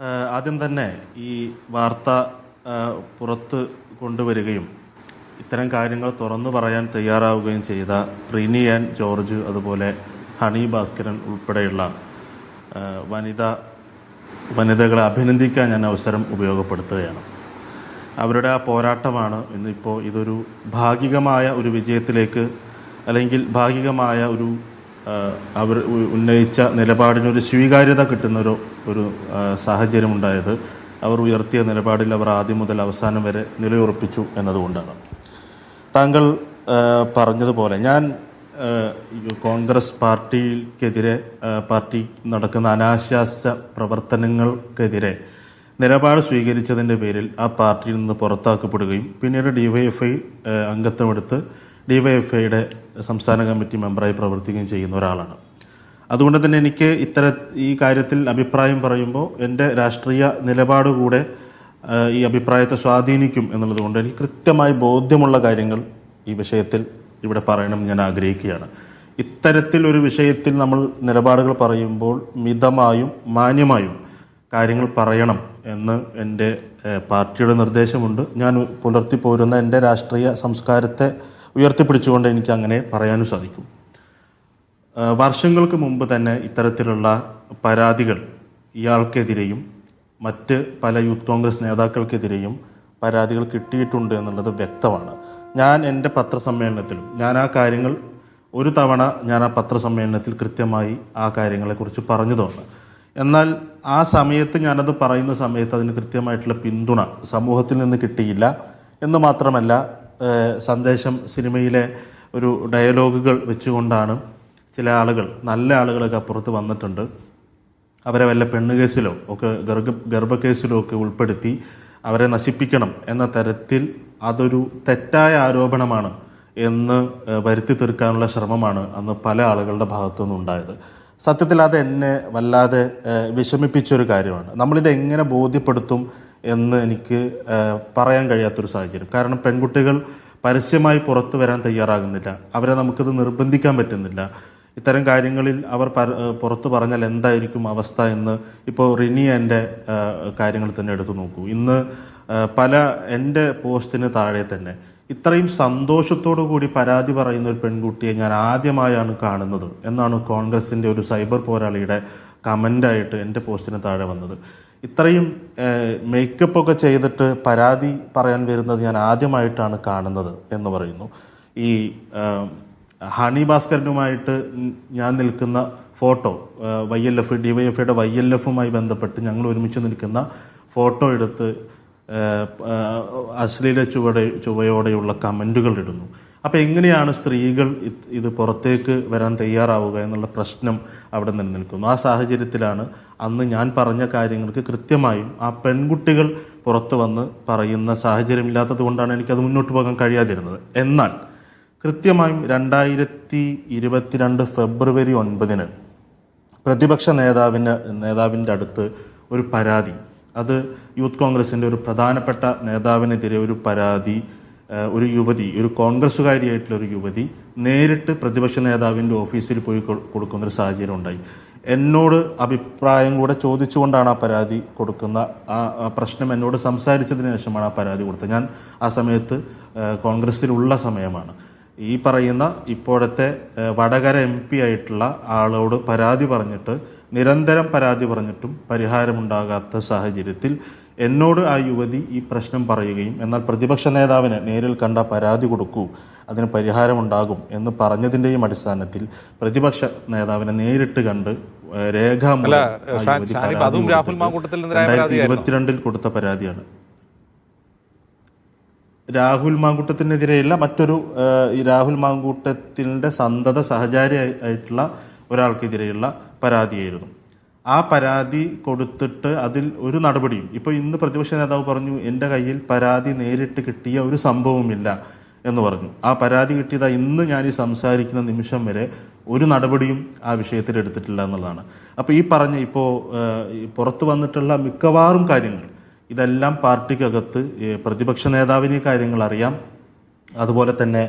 ആദ്യം തന്നെ ഈ വാർത്ത പുറത്ത് കൊണ്ടുവരികയും ഇത്തരം കാര്യങ്ങൾ തുറന്നു പറയാൻ തയ്യാറാവുകയും ചെയ്ത റിനി ആൻഡ് ജോർജ് അതുപോലെ ഹണി ഭാസ്കരൻ ഉൾപ്പെടെയുള്ള വനിത വനിതാ വനിതകളെ അഭിനന്ദിക്കാൻ ഞാൻ അവസരം ഉപയോഗപ്പെടുത്തുകയാണ്. അവരുടെ ആ പോരാട്ടമാണ് ഇന്നിപ്പോൾ ഇതൊരു ഭാഗികമായ ഒരു വിജയത്തിലേക്ക് അല്ലെങ്കിൽ ഭാഗികമായ ഒരു അവർ ഉന്നയിച്ച നിലപാടിനൊരു സ്വീകാര്യത കിട്ടുന്ന ഒരു സാഹചര്യം ഉണ്ടായത് അവർ ഉയർത്തിയ നിലപാടിൽ അവർ ആദ്യം മുതൽ അവസാനം വരെ നിലയുറപ്പിച്ചു എന്നതുകൊണ്ടാണ്. താങ്കൾ പറഞ്ഞതുപോലെ ഞാൻ കോൺഗ്രസ് പാർട്ടിക്കെതിരെ പാർട്ടി നടക്കുന്ന അനാശാസ്യ പ്രവർത്തനങ്ങൾക്കെതിരെ നിലപാട് സ്വീകരിച്ചതിന്റെ പേരിൽ ആ പാർട്ടിയിൽ നിന്ന് പുറത്താക്കപ്പെടുകയും പിന്നീട് ഡിവൈഎഫ്ഐ അംഗത്വമെടുത്ത് ഡിവൈഎഫ്ഐയുടെ സംസ്ഥാന കമ്മിറ്റി മെമ്പറായി പ്രവർത്തിക്കുകയും ചെയ്യുന്ന ഒരാളാണ്. അതുകൊണ്ട് തന്നെ എനിക്ക് ഇത്തര ഈ കാര്യത്തിൽ അഭിപ്രായം പറയുമ്പോൾ എന്റെ രാഷ്ട്രീയ നിലപാട് കൂടെ ഈ അഭിപ്രായത്തെ സ്വാധീനിക്കും എന്നുള്ളത് കൊണ്ട് എനിക്ക് കൃത്യമായി ബോധ്യമുള്ള കാര്യങ്ങൾ ഈ വിഷയത്തിൽ ഇവിടെ പറയണം ഞാൻ ആഗ്രഹിക്കുകയാണ്. ഇത്തരത്തിൽ ഒരു വിഷയത്തിൽ നമ്മൾ നിലപാടുകൾ പറയുമ്പോൾ മിതമായും മാന്യമായും കാര്യങ്ങൾ പറയണം എന്ന് എന്റെ പാർട്ടിയുടെ നിർദ്ദേശമുണ്ട്. ഞാൻ പുലർത്തി പോരുന്ന എന്റെ രാഷ്ട്രീയ സംസ്കാരത്തെ ഉയർത്തിപ്പിടിച്ചുകൊണ്ട് എനിക്ക് അങ്ങനെ പറയാനും സാധിക്കും. വർഷങ്ങൾക്ക് മുമ്പ് തന്നെ ഇത്തരത്തിലുള്ള പരാതികൾ ഇയാൾക്കെതിരെയും മറ്റ് പല യൂത്ത് കോൺഗ്രസ് നേതാക്കൾക്കെതിരെയും പരാതികൾ കിട്ടിയിട്ടുണ്ട് എന്നുള്ളത് വ്യക്തമാണ്. ഞാൻ എന്റെ പത്രസമ്മേളനത്തിലും ഞാൻ ആ കാര്യങ്ങൾ ഒരു തവണ ഞാൻ ആ പത്രസമ്മേളനത്തിൽ കൃത്യമായി ആ കാര്യങ്ങളെക്കുറിച്ച് പറഞ്ഞതുമാണ് എന്നാൽ ആ സമയത്ത് ഞാനത് പറയുന്ന സമയത്ത് അതിന് കൃത്യമായിട്ടുള്ള പിന്തുണ സമൂഹത്തിൽ നിന്ന് കിട്ടിയില്ല എന്ന് മാത്രമല്ല സന്ദേശം സിനിമയിലെ ഒരു ഡയലോഗുകൾ വെച്ചുകൊണ്ടാണ് ചില ആളുകൾ നല്ല ആളുകളൊക്കെ അപ്പുറത്ത് വന്നിട്ടുണ്ട്. അവരെ വല്ല പെണ്ണുകേസിലോ ഒക്കെ ഗർഭ ഗർഭക്കേസിലോ ഒക്കെ ഉൾപ്പെടുത്തി അവരെ നശിപ്പിക്കണം എന്ന തരത്തിൽ അതൊരു തെറ്റായ ആരോപണമാണ് എന്ന് വരുത്തി തീർക്കാനുള്ള ശ്രമമാണ് അന്ന് പല ആളുകളുടെ ഭാഗത്തു നിന്നുണ്ടായത്. സത്യത്തിൽ അത് എന്നെ വല്ലാതെ വിഷമിപ്പിച്ചൊരു കാര്യമാണ്. നമ്മളിത് എങ്ങനെ ബോധ്യപ്പെടുത്തും എന്ന് എനിക്ക് പറയാൻ കഴിയാത്തൊരു സാഹചര്യം. കാരണം പെൺകുട്ടികൾ പരസ്യമായി പുറത്തു വരാൻ തയ്യാറാകുന്നില്ല. അവരെ നമുക്കിത് നിർബന്ധിക്കാൻ പറ്റുന്നില്ല. ഇത്തരം കാര്യങ്ങളിൽ അവർ പുറത്തു പറഞ്ഞാൽ എന്തായിരിക്കും അവസ്ഥ എന്ന് ഇപ്പോൾ റിനി എന്റെ കാര്യങ്ങൾ തന്നെ എടുത്തു നോക്കൂ. ഇന്ന് പല എന്റെ പോസ്റ്റിന് താഴെ തന്നെ ഇത്രയും സന്തോഷത്തോടു കൂടി പരാതി പറയുന്ന ഒരു പെൺകുട്ടിയെ ഞാൻ ആദ്യമായാണ് കാണുന്നത് എന്നാണ് കോൺഗ്രസിന്റെ ഒരു സൈബർ പോരാളിയുടെ കമന്റായിട്ട് എന്റെ പോസ്റ്റിന് താഴെ വന്നത്. ഇത്രയും മേക്കപ്പ് ഒക്കെ ചെയ്തിട്ട് പരാതി പറയാൻ വരുന്നത് ഞാൻ ആദ്യമായിട്ടാണ് കാണുന്നത് എന്ന് പറയുന്നു. ഈ ഹണി ഭാസ്കരനുമായിട്ട് ഞാൻ നിൽക്കുന്ന photo Y L F D Y F Y L എഫുമായി ബന്ധപ്പെട്ട് ഞങ്ങൾ ഒരുമിച്ച് നിൽക്കുന്ന ഫോട്ടോ എടുത്ത് അശ്ലീല ചുവടെ ചുവയോടെയുള്ള കമന്റുകൾ ഇടുന്നു. അപ്പോൾ എങ്ങനെയാണ് സ്ത്രീകൾ ഇത് പുറത്തേക്ക് വരാൻ തയ്യാറാവുക എന്നുള്ള പ്രശ്നം അവിടെ നിലനിൽക്കുന്നു. ആ സാഹചര്യത്തിലാണ് അന്ന് ഞാൻ പറഞ്ഞ കാര്യങ്ങൾക്ക് കൃത്യമായും ആ പെൺകുട്ടികൾ പുറത്തു വന്ന് പറയുന്ന സാഹചര്യമില്ലാത്തത് കൊണ്ടാണ് എനിക്കത് മുന്നോട്ട് പോകാൻ കഴിയാതിരുന്നത്. എന്നാൽ കൃത്യമായും രണ്ടായിരത്തി ഇരുപത്തിരണ്ട് ഫെബ്രുവരി ഒൻപതിന് പ്രതിപക്ഷ നേതാവിന് നേതാവിന്റെ അടുത്ത് ഒരു പരാതി അത് യൂത്ത് കോൺഗ്രസിന്റെ ഒരു പ്രധാനപ്പെട്ട നേതാവിനെതിരെ ഒരു പരാതി ഒരു യുവതി ഒരു കോൺഗ്രസ്സുകാരിയായിട്ടുള്ള ഒരു യുവതി നേരിട്ട് പ്രതിപക്ഷ നേതാവിന്റെ ഓഫീസിൽ പോയി കൊടുക്കുന്ന ഒരു സാഹചര്യം ഉണ്ടായി. എന്നോട് അഭിപ്രായം കൂടെ ചോദിച്ചുകൊണ്ടാണ് ആ പരാതി കൊടുക്കുന്ന ആ പ്രശ്നം എന്നോട് സംസാരിച്ചതിന് ശേഷമാണ് ആ പരാതി കൊടുത്തത്. ഞാൻ ആ സമയത്ത് കോൺഗ്രസ്സിലുള്ള സമയമാണ്. ഈ പറയുന്ന ഇപ്പോഴത്തെ വടകര എം പി ആയിട്ടുള്ള ആളോട് പരാതി പറഞ്ഞിട്ട് നിരന്തരം പരാതി പറഞ്ഞിട്ടും പരിഹാരമുണ്ടാകാത്ത സാഹചര്യത്തിൽ എന്നോട് ആ യുവതി ഈ പ്രശ്നം പറയുകയും എന്നാൽ പ്രതിപക്ഷ നേതാവിന് നേരിൽ കണ്ട പരാതി കൊടുക്കൂ അതിന് പരിഹാരമുണ്ടാകും എന്ന് പറഞ്ഞതിന്റെയും അടിസ്ഥാനത്തിൽ പ്രതിപക്ഷ നേതാവിനെ നേരിട്ട് കണ്ട്? ഇരുപത്തിരണ്ടിൽ കൊടുത്ത പരാതിയാണ് രാഹുൽ മാങ്കൂട്ടത്തിനെതിരെയല്ല മറ്റൊരു ഈ രാഹുൽ മാങ്കൂട്ടത്തിന്റെ സന്തത സഹചാരി ആയിട്ടുള്ള ഒരാൾക്കെതിരെയുള്ള പരാതിയായിരുന്നു ആ പരാതി കൊടുത്തിട്ട് അതിൽ ഒരു നടപടിയും. ഇപ്പോൾ ഇന്ന് പ്രതിപക്ഷ നേതാവ് പറഞ്ഞു എന്റെ കയ്യിൽ പരാതി നേരിട്ട് കിട്ടിയ ഒരു സംഭവമില്ല എന്ന് പറഞ്ഞു. ആ പരാതി കിട്ടിയത് ഇന്ന് ഞാൻ ഈ സംസാരിക്കുന്ന നിമിഷം വരെ ഒരു നടപടിയും ആ വിഷയത്തിൽ എടുത്തിട്ടില്ല എന്നുള്ളതാണ്. അപ്പോൾ ഈ പറഞ്ഞ ഇപ്പോൾ പുറത്തു വന്നിട്ടുള്ള മിക്കവാറും കാര്യങ്ങൾ ഇതെല്ലാം പാർട്ടിക്കകത്ത് പ്രതിപക്ഷ നേതാവിന് കാര്യങ്ങൾ അറിയാം. അതുപോലെ തന്നെ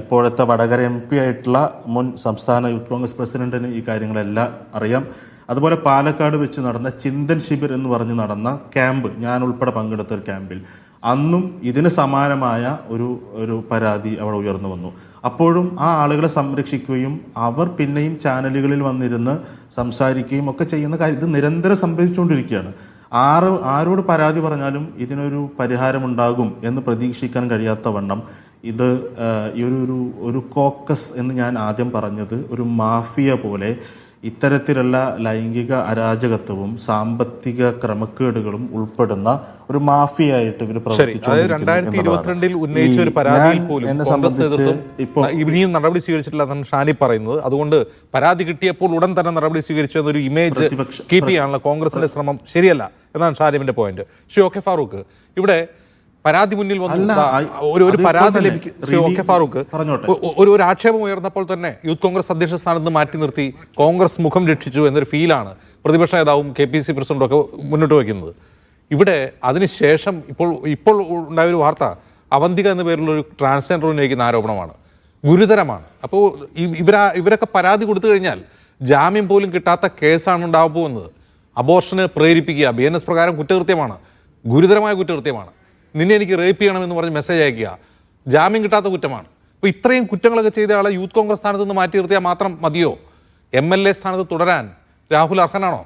ഇപ്പോഴത്തെ വടകര എം പി ആയിട്ടുള്ള മുൻ സംസ്ഥാന യൂത്ത് കോൺഗ്രസ് പ്രസിഡന്റിന് ഈ കാര്യങ്ങളെല്ലാം അറിയാം. അതുപോലെ പാലക്കാട് വെച്ച് നടന്ന ചിന്തൻ ശിബിർ എന്ന് പറഞ്ഞ് നടന്ന ക്യാമ്പ് ഞാൻ ഉൾപ്പെടെ പങ്കെടുത്ത ഒരു ക്യാമ്പിൽ. അന്നും ഇതിന് സമാനമായ ഒരു ഒരു പരാതി അവിടെ ഉയർന്നു വന്നു. അപ്പോഴും ആ ആളുകളെ സംരക്ഷിക്കുകയും അവർ പിന്നെയും ചാനലുകളിൽ വന്നിരുന്ന് സംസാരിക്കുകയും ഒക്കെ ചെയ്യുന്ന കാര്യം ഇത് നിരന്തരം സംഭവിച്ചുകൊണ്ടിരിക്കുകയാണ്. ആറ് ആരോട് പരാതി പറഞ്ഞാലും ഇതിനൊരു പരിഹാരമുണ്ടാകും എന്ന് പ്രതീക്ഷിക്കാൻ കഴിയാത്ത വണ്ണം ഇത് ഈ ഒരു ഒരു കോക്കസ് എന്ന് ഞാൻ ആദ്യം പറഞ്ഞത് ഒരു മാഫിയ പോലെ ഇത്തരത്തിലുള്ള ലൈംഗിക അരാജകത്വവും സാമ്പത്തിക ക്രമക്കേടുകളും ഉൾപ്പെടുന്ന ഒരു മാഫിയായിട്ട് ഇവർ പ്രവർത്തിച്ചു അതായത് രണ്ടായിരത്തി ഇരുപത്തിരണ്ടിൽ ഉന്നയിച്ച ഒരു പരാതിയിൽ പോലും എന്നെ സംബന്ധിച്ച് ഇപ്പോൾ ഇനിയും നടപടി സ്വീകരിച്ചിട്ടില്ല എന്നാണ് ഷാനി പറയുന്നത്. അതുകൊണ്ട് പരാതി കിട്ടിയപ്പോൾ ഉടൻ തന്നെ നടപടി സ്വീകരിച്ചു എന്നൊരു ഇമേജ് കീപ്പ് ചെയ്യാനുള്ള കോൺഗ്രസിന്റെ ശ്രമം ശരിയല്ല എന്നാണ് ഷാനിമിന്റെ പോയിന്റ് ഷി ഓക്കെ ഫാറൂഖ്. ഇവിടെ പരാതി മുന്നിൽ വന്നു. ഒരു ഒരു പരാതി ലഭിക്കും ഫാറൂഖ് ഒരു ഒരു ആക്ഷേപം ഉയർന്നപ്പോൾ തന്നെ യൂത്ത് കോൺഗ്രസ് അധ്യക്ഷ സ്ഥാനത്ത് മാറ്റി നിർത്തി കോൺഗ്രസ് മുഖം രക്ഷിച്ചു എന്നൊരു ഫീലാണ് പ്രതിപക്ഷ നേതാവും കെ പി സി പ്രസിഡന്റും ഒക്കെ മുന്നോട്ട് വയ്ക്കുന്നത്. ഇവിടെ അതിനുശേഷം ഇപ്പോൾ ഇപ്പോൾ ഉണ്ടായ ഒരു വാർത്ത അവന്തിക എന്ന പേരിലുള്ള ഒരു ട്രാൻസ്ജെൻഡർ ഉന്നയിക്കുന്ന ആരോപണമാണ്. ഗുരുതരമാണ്. അപ്പോൾ ഇവരാ ഇവരൊക്കെ പരാതി കൊടുത്തു കഴിഞ്ഞാൽ ജാമ്യം പോലും കിട്ടാത്ത കേസാണ് ഉണ്ടാകാൻ പോകുന്നത്. അബോർഷന് പ്രേരിപ്പിക്കുക ബി എൻ എസ് പ്രകാരം കുറ്റകൃത്യമാണ്. ഗുരുതരമായ കുറ്റകൃത്യമാണ്. നിന്നെ എനിക്ക് റേപ്പ് ചെയ്യണമെന്ന് പറഞ്ഞ് മെസ്സേജ് അയക്കുക. ജാമ്യം കിട്ടാത്ത കുറ്റമാണ്. അപ്പോൾ ഇത്രയും കുറ്റങ്ങളൊക്കെ ചെയ്ത ആളെ യൂത്ത് കോൺഗ്രസ് സ്ഥാനത്ത് നിന്ന് മാറ്റി നിർത്തിയാൽ മാത്രം മതിയോ? എം എൽ എ സ്ഥാനത്ത് തുടരാൻ രാഹുൽ അർഹനാണോ?